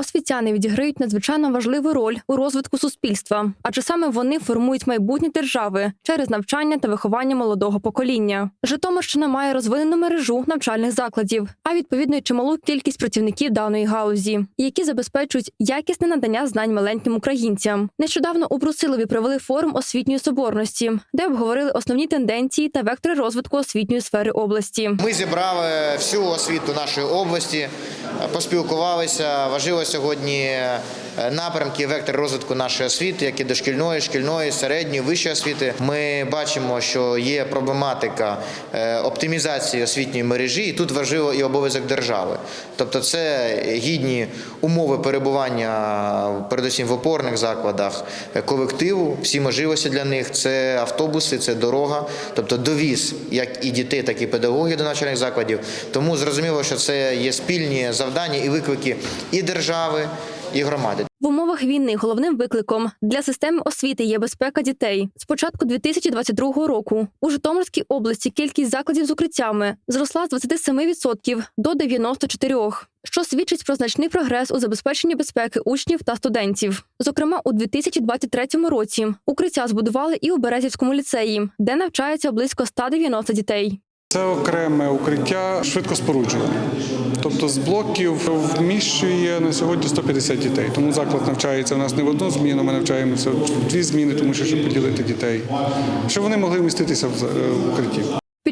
Освітяни відіграють надзвичайно важливу роль у розвитку суспільства, адже саме вони формують майбутнє держави через навчання та виховання молодого покоління. Житомирщина має розвинену мережу навчальних закладів, а відповідно й чималу кількість працівників даної галузі, які забезпечують якісне надання знань маленьким українцям. Нещодавно у Брусилові провели форум освітньої соборності, де обговорили основні тенденції та вектори розвитку освітньої сфери області. Ми зібрали всю освіту нашої області, поспілкувалися. Важливо сьогодні е, напрямки, вектор розвитку нашої освіти, як і дошкільної, шкільної, середньої, вищої освіти. Ми бачимо, що є проблематика е, оптимізації освітньої мережі, і тут важливо і обов'язок держави. Тобто, це гідні умови перебування, передусім в опорних закладах е, колективу, всі можливості для них це автобуси, це дорога, тобто довіз як і дітей, так і педагогів до навчальних закладів. Тому зрозуміло, що це є спільні завдання і виклики і держави, і громади. В умовах війни головним викликом для системи освіти є безпека дітей. З початку 2022 року у Житомирській області кількість закладів з укриттями зросла з 27% до 94%, що свідчить про значний прогрес у забезпеченні безпеки учнів та студентів. Зокрема, у 2023 році укриття збудували і у Березівському ліцеї, де навчається близько 190 дітей. Це окреме укриття швидкоспоруджуване. Тобто з блоків вміщує на сьогодні 150 дітей. Тому заклад навчається у нас не в одну зміну, ми навчаємося в дві зміни, тому що щоб поділити дітей, щоб вони могли вміститися в укритті.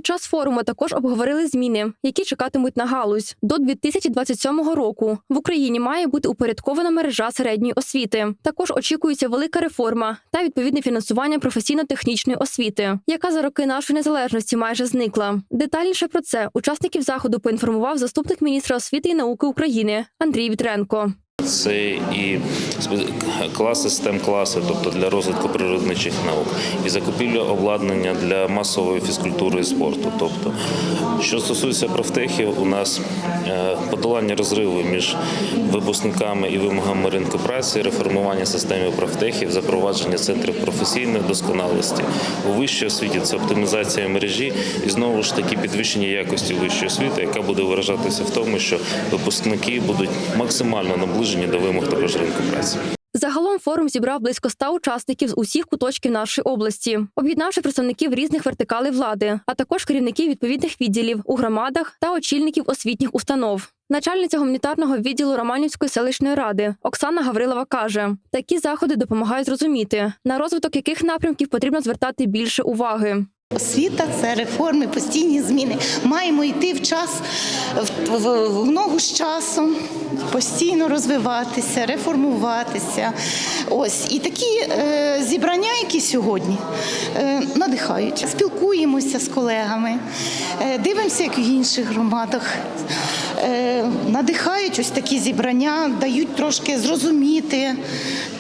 Час форуму також обговорили зміни, які чекатимуть на галузь. До 2027 року в Україні має бути упорядкована мережа середньої освіти. Також очікується велика реформа та відповідне фінансування професійно-технічної освіти, яка за роки нашої незалежності майже зникла. Детальніше про це учасників заходу поінформував заступник міністра освіти і науки України Андрій Вітренко. Це і класи, stem класи, тобто для розвитку природничих наук, і закупівля обладнання для масової фізкультури і спорту. Тобто, що стосується профтехів, у нас е, подолання розриву між випускниками і вимогами ринку праці, реформування системи профтехів, запровадження центрів професійної досконалості у вищій освіті. Це оптимізація мережі і знову ж таки підвищення якості вищої освіти, яка буде виражатися в тому, що випускники будуть максимально наближені до вимог також ринку праці. Загалом форум зібрав близько ста учасників з усіх куточків нашої області, об'єднавши представників різних вертикалей влади, а також керівників відповідних відділів у громадах та очільників освітніх установ. Начальниця гуманітарного відділу Романівської селищної ради Оксана Гаврилова каже: такі заходи допомагають зрозуміти, на розвиток яких напрямків потрібно звертати більше уваги. Освіта це реформи, постійні зміни. Маємо йти в час в, в, в ногу з часом, постійно розвиватися, реформуватися. Ось і такі е, зібрання, які сьогодні е, надихають. Спілкуємося з колегами, е, дивимося, як в інших громадах. Е, надихають ось такі зібрання, дають трошки зрозуміти,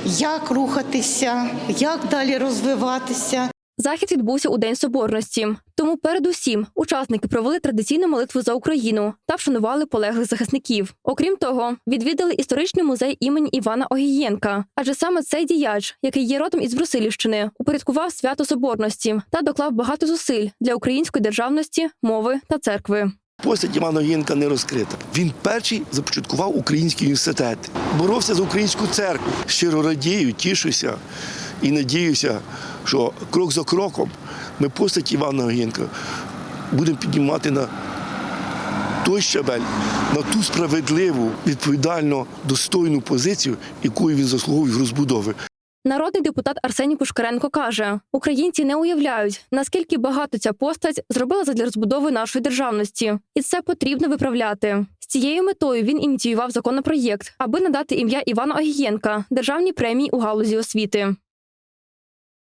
як рухатися, як далі розвиватися. Захід відбувся у День Соборності. Тому, передусім, учасники провели традиційну молитву за Україну та вшанували полеглих захисників. Окрім того, відвідали історичний музей імені Івана Огієнка, адже саме цей діяч, який є родом із Брусилівщини, упорядкував свято Соборності та доклав багато зусиль для української державності, мови та церкви. Постать Івана Єнка не розкрита. Він перший започаткував український університет, боровся за українську церкву. Щиро радію, тішуся і надіюся, що крок за кроком ми постать Івана Єнка будемо піднімати на той щабель, на ту справедливу, відповідально достойну позицію, якою він заслуговує в розбудови. Народний депутат Арсеній Пушкаренко каже: українці не уявляють, наскільки багато ця постать зробила задля розбудови нашої державності, і це потрібно виправляти. З цією метою він ініціював законопроєкт, аби надати ім'я Івана Огієнка державній премії у галузі освіти.